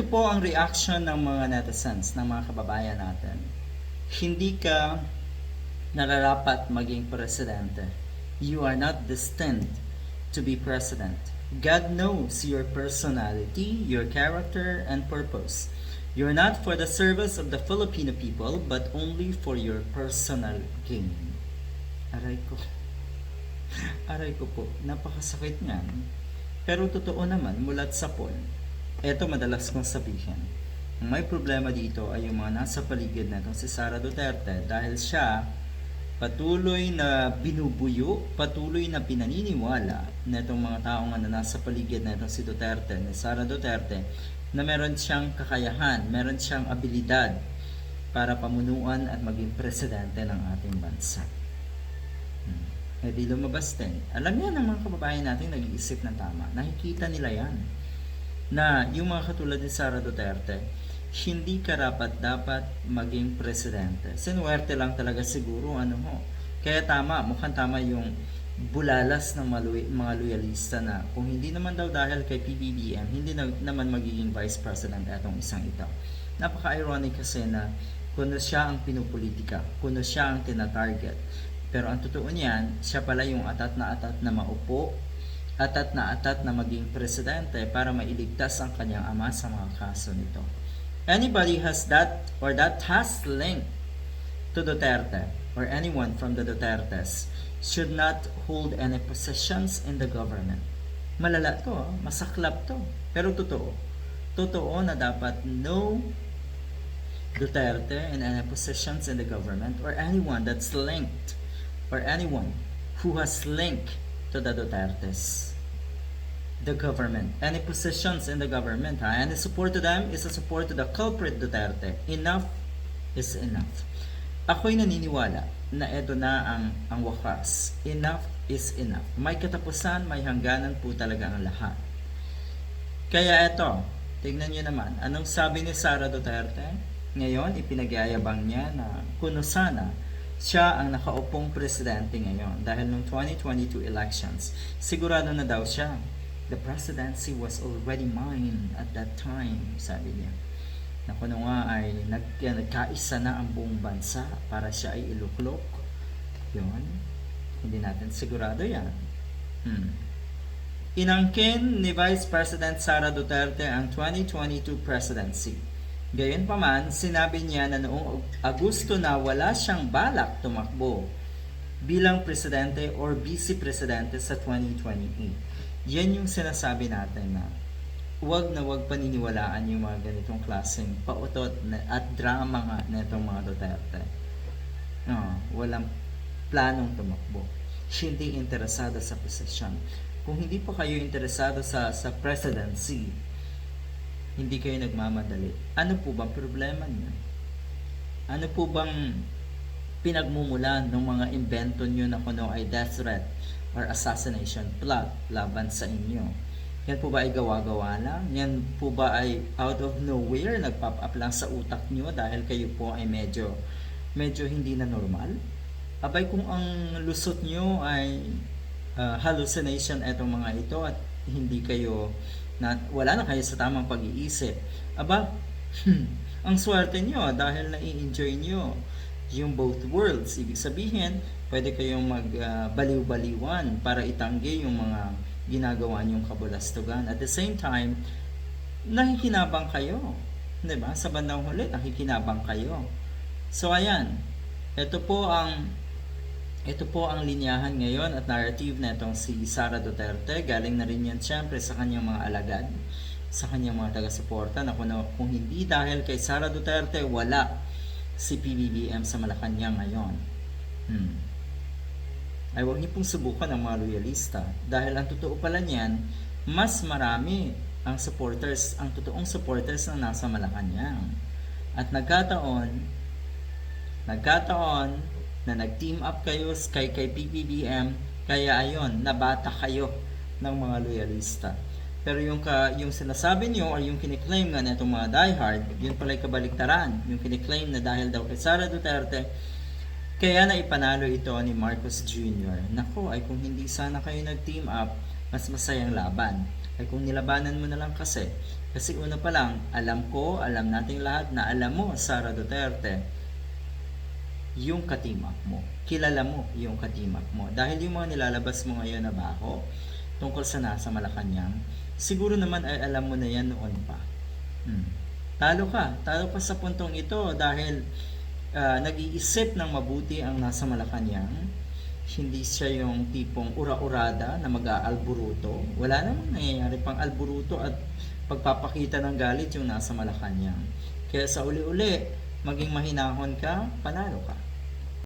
Ganito po ang reaction ng mga netizens, ng mga kababayan natin. Hindi ka nararapat maging presidente. You are not destined to be president. God knows your personality, your character, and purpose. You're not for the service of the Filipino people, but only for your personal gain. Aray ko. Aray ko po, napakasakit niyan. Pero totoo naman, mulat sa Paul, eto madalas kong sabihin. Ang may problema dito ay yung mga nasa paligid na itong si Sara Duterte dahil siya patuloy na binubuyo, patuloy na pinaniniwala na itong mga taong na nasa paligid na itong si Duterte, ni Sara Duterte, na meron siyang kakayahan, meron siyang abilidad para pamunuan at maging presidente ng ating bansa. Hmm. Eh di lumabas din. Alam yan ng mga kababayan natin nag-iisip ng tama. Nakikita nila yan. Na yung mga katulad ni Sara Duterte, hindi karapat dapat maging presidente. Sinuwerte lang talaga siguro, ano ho. Kaya tama, mukhang tama yung bulalas ng mga, loy- mga loyalista na kung hindi naman daw dahil kay PBBM, hindi na, naman magiging vice president etong isang ito. Napaka-ironic kasi na kuno siya ang pinupolitika, kuno siya ang tinatarget. Pero ang totoo niyan, siya pala yung atat na atat na maupo, atat na atat na maging presidente para mailigtas ang kanyang ama sa mga kaso nito. Anybody has that or that has link to Duterte or anyone from the Dutertes should not hold any positions in the government. Malala to, ah. masaklap to. Pero totoo. Totoo na dapat no Duterte in any positions in the government or anyone that's linked or anyone who has link to the Dutertes. The government. Any positions in the government, ha? any support to them is a support to the culprit Duterte. Enough is enough. Ako'y naniniwala na ito na ang, ang wakas. Enough is enough. May katapusan, may hangganan po talaga ang lahat. Kaya ito, tignan nyo naman, anong sabi ni Sara Duterte? Ngayon, ipinagyayabang niya na kuno sana siya ang nakaupong presidente ngayon dahil nung 2022 elections, sigurado na daw siya. The presidency was already mine at that time, sabi niya. Na kuno nga ay nag, nagkaisa na ang buong bansa para siya ay iluklok. Yun. Hindi natin sigurado yan. Hmm. Inangkin ni Vice President Sara Duterte ang 2022 presidency. Gayunpaman, sinabi niya na noong Agosto na wala siyang balak tumakbo bilang presidente or vice-presidente sa 2028. Yan yung sinasabi natin na wag na wag paniniwalaan yung mga ganitong klaseng pautot na, at drama nga na itong mga Duterte. No, walang planong tumakbo. Hindi interesado sa posisyon. Kung hindi pa kayo interesado sa sa presidency, hindi kayo nagmamadali. Ano po bang problema niyo? Ano po bang pinagmumulan ng mga invento niyo na kuno ay death threat or assassination plot laban sa inyo? Yan po ba ay gawa-gawa lang? Yan po ba ay out of nowhere nagpop up lang sa utak niyo dahil kayo po ay medyo medyo hindi na normal? Abay kung ang lusot niyo ay uh, hallucination etong mga ito at hindi kayo na wala na kayo sa tamang pag-iisip. Aba, ang swerte niyo dahil nai-enjoy niyo yung both worlds. Ibig sabihin, pwede kayong magbaliw-baliwan para itanggi yung mga ginagawa niyong kabulastugan. At the same time, nakikinabang kayo. ba? Sa bandang huli, nakikinabang kayo. So ayan, ito po ang ito po ang linyahan ngayon at narrative na itong si Sara Duterte. Galing na rin yan siyempre sa kanyang mga alagad, sa kanyang mga taga-suporta na kung, kung hindi dahil kay Sara Duterte, wala si PBBM sa Malacanang ngayon. Hmm. Ay huwag niyo pong subukan ang mga loyalista dahil ang totoo pala niyan, mas marami ang supporters, ang totoong supporters na nasa Malacanang. At nagkataon, nagkataon na nag-team up kayo kay, kay PBBM, kaya ayon, nabata kayo ng mga loyalista. Pero yung, ka, yung sinasabi nyo or yung kiniklaim nga na itong mga diehard, yun pala yung kabaliktaran. Yung kiniklaim na dahil daw kay Sara Duterte, kaya na ipanalo ito ni Marcos Jr. Nako, ay kung hindi sana kayo nag-team up, mas masayang laban. Ay kung nilabanan mo na lang kasi Kasi una pa lang, alam ko, alam nating lahat na alam mo, Sara Duterte, yung katimak mo. Kilala mo yung katimak mo. Dahil yung mga nilalabas mo ngayon na baho, tungkol sa nasa Malacanang, siguro naman ay alam mo na yan noon pa. Hmm. Talo ka. Talo ka sa puntong ito dahil ah, nag-iisip ng mabuti ang nasa Malacanang. Hindi siya yung tipong ura-urada na mag-aalburuto. Wala namang nangyayari pang alburuto at pagpapakita ng galit yung nasa Malacanang. Kaya sa uli-uli, maging mahinahon ka, panalo ka.